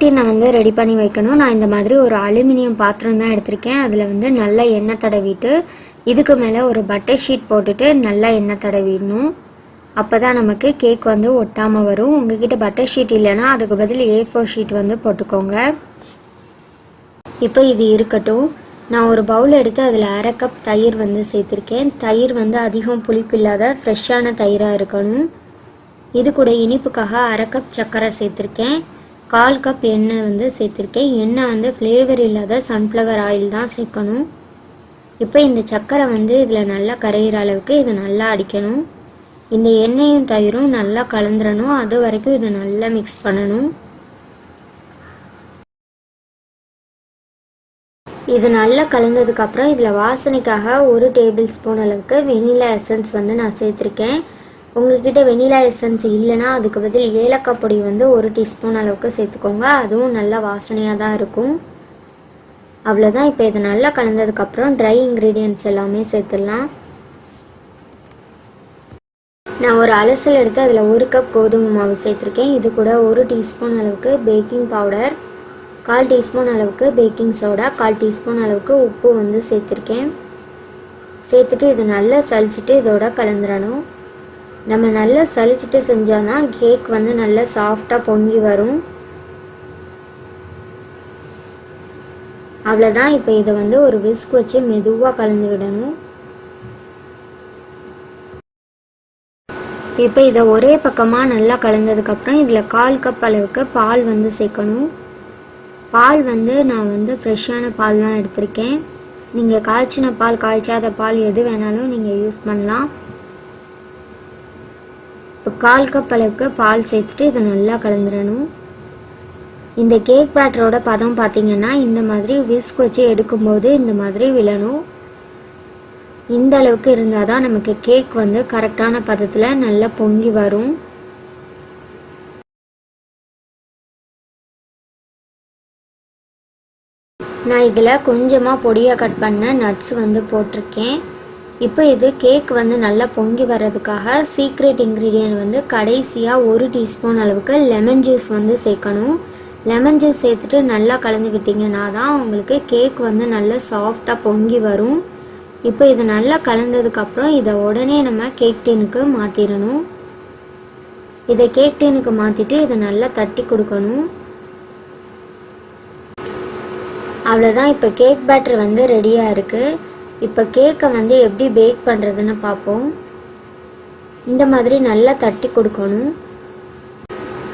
டின்னை வந்து ரெடி பண்ணி வைக்கணும். நான் இந்த மாதிரி ஒரு அலுமினியம் பாத்திரம் தான் எடுத்திருக்கேன். அதில் வந்து நல்லா எண்ணெய் தடவிட்டு இதுக்கு மேலே ஒரு பட்டர் ஷீட் போட்டுட்டு நல்லா எண்ணெய் தடவிடணும். அப்போ தான் நமக்கு கேக் வந்து ஒட்டாமல் வரும். உங்ககிட்ட பட்டர் ஷீட் இல்லைன்னா அதுக்கு பதில் ஏ ஃபோர் ஷீட் வந்து போட்டுக்கோங்க. இப்போ இது இருக்கட்டும். நான் ஒரு பவுல் எடுத்து அதில் அரை கப் தயிர் வந்து சேர்த்துருக்கேன். தயிர் வந்து அதிகம் புளிப்பு இல்லாத ஃப்ரெஷ்ஷான தயிராக இருக்கணும். இது கூட இனிப்புக்காக அரை கப் சர்க்கரை சேர்த்துருக்கேன். கால் கப் எண்ணெய் வந்து சேர்த்துருக்கேன். எண்ணெய் வந்து ஃப்ளேவர் இல்லாத சன்ஃப்ளவர் ஆயில் தான் சேர்க்கணும். இப்போ இந்த சர்க்கரை வந்து இதில் நல்லா கரையிற அளவுக்கு இதை நல்லா அடிக்கணும். இந்த எண்ணெயும் தயிரும் நல்லா கலந்துடணும் அது வரைக்கும் இதை நல்லா மிக்ஸ் பண்ணணும். இது நல்லா கலந்ததுக்கப்புறம் இதில் வாசனைக்காக ஒரு டேபிள் ஸ்பூன் அளவுக்கு வெனிலா எசன்ஸ் வந்து நான் சேர்த்துருக்கேன். உங்ககிட்ட வெனிலா எசன்ஸ் இல்லைன்னா அதுக்கு பதில் ஏலக்காய் பொடி வந்து ஒரு டீஸ்பூன் அளவுக்கு சேர்த்துக்கோங்க. அதுவும் நல்லா வாசனையாக தான் இருக்கும். அவ்வளோதான் இப்போ இதை நல்லா கலந்ததுக்கப்புறம் ட்ரை இன்க்ரீடியன்ட்ஸ் எல்லாமே சேர்த்துடலாம். நான் ஒரு அலசல் எடுத்து அதில் ஒரு கப் கோதுமை மாவு சேர்த்துருக்கேன். இது கூட ஒரு டீஸ்பூன் அளவுக்கு பேக்கிங் பவுடர் கால் டீஸ்பூன் அளவுக்கு பேக்கிங் சோடா கால் டீஸ்பூன் அளவுக்கு உப்பு வந்து சேர்த்துருக்கேன். சேர்த்துட்டு இது நல்லா சளிச்சிட்டு இதோட கலந்துடணும். நம்ம நல்லா சலிச்சிட்டு செஞ்சோன்னா கேக் வந்து நல்லா சாஃப்டாக பொங்கி வரும். அவ்வளோதான் இப்போ இதை வந்து ஒரு விஸ்க் வச்சு மெதுவாக கலந்து விடணும். இப்போ இதை ஒரே பக்கமாக நல்லா கலந்ததுக்கப்புறம் இதில் கால் கப் அளவுக்கு பால் வந்து சேர்க்கணும். பால் வந்து நான் வந்து ஃப்ரெஷ்ஷான பால் தான் எடுத்திருக்கேன். நீங்கள் காய்ச்சின பால் காய்ச்சாத பால் எது வேணாலும் நீங்கள் யூஸ் பண்ணலாம். கால் கப் அளவுக்கு பால் சேர்த்துட்டு இதை நல்லா கலந்துடணும். இந்த கேக் பேட்டரோட பதம் பார்த்தீங்கன்னா இந்த மாதிரி விஸ்க் வச்சு எடுக்கும்போது இந்த மாதிரி விழணும். இந்த அளவுக்கு இருந்தால் தான் நமக்கு கேக் வந்து கரெக்டான பதத்தில் நல்லா பொங்கி வரும். நான் இதில் கொஞ்சமாக பொடியாக கட் பண்ண நட்ஸ் வந்து போட்டிருக்கேன். இப்போ இது கேக் வந்து நல்லா பொங்கி வர்றதுக்காக சீக்ரெட் இன்க்ரீடியன்ட் வந்து கடைசியாக ஒரு டீஸ்பூன் அளவுக்கு லெமன் ஜூஸ் வந்து சேர்க்கணும். லெமன் ஜூஸ் சேர்த்துட்டு நல்லா கலந்து விட்டிங்கன்னா தான் உங்களுக்கு கேக் வந்து நல்லா சாஃப்டாக பொங்கி வரும். இப்போ இது நல்லா கலந்ததுக்கப்புறம் இதை உடனே நம்ம கேக் டீனுக்கு மாற்றிடணும் இதை கேக் டீனுக்கு மாற்றிட்டு இதை நல்லா தட்டி கொடுக்கணும். அவ்வளோதான் இப்போ கேக் பேட்டர் வந்து ரெடியாக இருக்குது இப்போ கேக்கை வந்து எப்படி பேக் பண்ணுறதுன்னு பார்ப்போம் இந்த மாதிரி நல்லா தட்டி கொடுக்கணும்.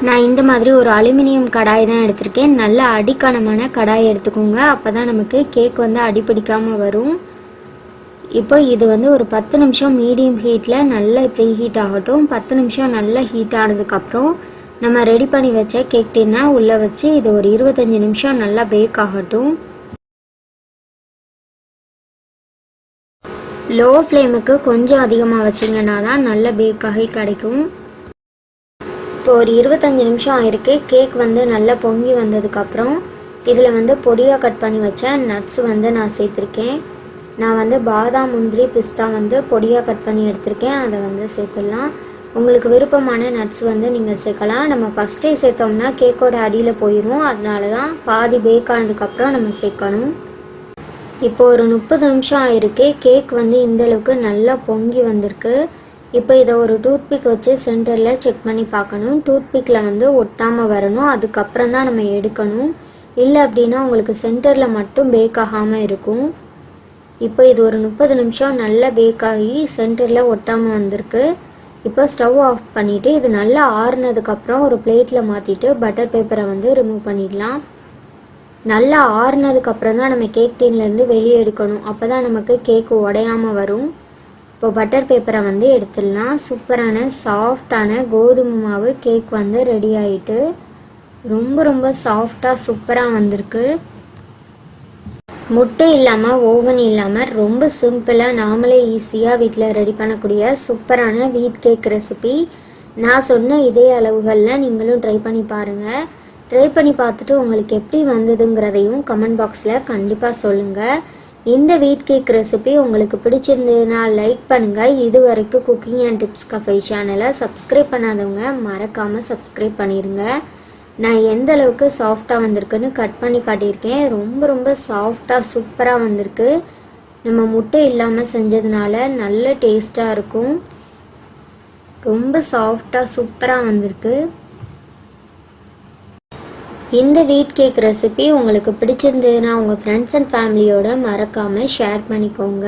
நான் இந்த மாதிரி ஒரு அலுமினியம் கடாய் தான் எடுத்திருக்கேன். நல்ல அடிக்கனமான கடாய் எடுத்துக்கோங்க. அப்போ தான் நமக்கு கேக் வந்து அடிப்பிடிக்காமல் வரும். இப்போ இது வந்து ஒரு பத்து நிமிஷம் மீடியம் ஹீட்டில் நல்லா ப்ரீ ஹீட் ஆகட்டும். பத்து நிமிஷம் நல்லா ஹீட் ஆனதுக்கப்புறம் நம்ம ரெடி பண்ணி வச்ச கேக் டின்னை உள்ளே வச்சு இது ஒரு இருபத்தஞ்சி நிமிஷம் நல்லா பேக் ஆகட்டும். லோ ஃப்ளேமுக்கு கொஞ்சம் அதிகமாக வச்சிங்கன்னா தான் நல்ல பேக் கிடைக்கும். இப்போ ஒரு இருபத்தஞ்சி நிமிஷம் ஆயிருக்கு. கேக் வந்து நல்லா பொங்கி வந்ததுக்கப்புறம் இதில் வந்து பொடியாக கட் பண்ணி வச்ச நட்ஸ் வந்து நான் சேர்த்துருக்கேன். நான் வந்து பாதாம் முந்திரி பிஸ்தா வந்து பொடியாக கட் பண்ணி எடுத்திருக்கேன். அதை வந்து சேர்த்துடலாம். உங்களுக்கு விருப்பமான நட்ஸ் வந்து நீங்கள் சேர்க்கலாம். நம்ம ஃபஸ்ட்டே சேர்த்தோம்னா கேக்கோட அடியில் போயிடும் அதனால தான் பாதி பேக் ஆனதுக்கப்புறம் நம்ம சேர்க்கணும். இப்போ ஒரு முப்பது நிமிஷம் ஆயிருக்கு. கேக் வந்து இந்த அளவுக்கு நல்லா பொங்கி வந்திருக்கு. இப்போ இதை ஒரு டூத்பிக் வச்சு சென்டரில் செக் பண்ணி பார்க்கணும். டூத்பிக்கில் வந்து ஒட்டாமல் வரணும். அதுக்கப்புறம் தான் நம்ம எடுக்கணும். இல்லை அப்படின்னா உங்களுக்கு சென்டரில் மட்டும் பேக் ஆகாமல் இருக்கும். இப்போ இது ஒரு முப்பது நிமிஷம் நல்லா பேக் ஆகி சென்டரில் ஒட்டாமல் வந்திருக்கு. இப்போ ஸ்டவ் ஆஃப் பண்ணிவிட்டு இது நல்லா ஆறுனதுக்கப்புறம் ஒரு பிளேட்டில் மாற்றிட்டு பட்டர் பேப்பரை வந்து ரிமூவ் பண்ணிடலாம். நல்லா ஆறுனதுக்கப்புறம் தான் நம்ம கேக் டீன்லேருந்து வெளியே எடுக்கணும். அப்போ தான் நமக்கு கேக்கு உடையாமல் வரும். இப்போ பட்டர் பேப்பரை வந்து எடுத்துடலாம். சூப்பரான சாஃப்டான கோதுமை மாவு கேக் வந்து ரெடி ஆகிட்டு ரொம்ப ரொம்ப சாஃப்டாக சூப்பராக வந்திருக்கு. முட்டை இல்லாமல் ஓவன் இல்லாமல் ரொம்ப சிம்பிளாக நாமளே ஈஸியாக வீட்டில் ரெடி பண்ணக்கூடிய சூப்பரான வீட் கேக் ரெசிபி நான் சொன்ன இதே அளவுகளில் நீங்களும் ட்ரை பண்ணி பாருங்கள் ட்ரை பண்ணி பார்த்துட்டு உங்களுக்கு எப்படி வந்ததுங்கிறதையும் கமெண்ட் பாக்ஸில் கண்டிப்பாக சொல்லுங்கள் இந்த வீட் கேக் ரெசிபி உங்களுக்கு பிடிச்சிருந்ததுன்னா லைக் பண்ணுங்கள் இது வரைக்கும் குக்கிங் அண்ட் டிப்ஸ் கஃபை சேனலை சப்ஸ்கிரைப் பண்ணாதவங்க மறக்காமல் சப்ஸ்கிரைப் பண்ணிடுங்க நான் எந்த அளவுக்கு சாஃப்டாக வந்திருக்குன்னு கட் பண்ணி காட்டியிருக்கேன். ரொம்ப ரொம்ப சாஃப்டாக சூப்பராக வந்திருக்கு. நம்ம முட்டை இல்லாமல் செஞ்சதுனால நல்ல டேஸ்ட்டாக இருக்கும். ரொம்ப சாஃப்டாக சூப்பராக வந்திருக்கு. இந்த வீட் கேக் ரெசிபி உங்களுக்கு பிடிச்சிருந்ததுன்னா உங்கள் ஃப்ரெண்ட்ஸ் அண்ட் ஃபேமிலியோட மறக்காமல் ஷேர் பண்ணிக்கோங்க.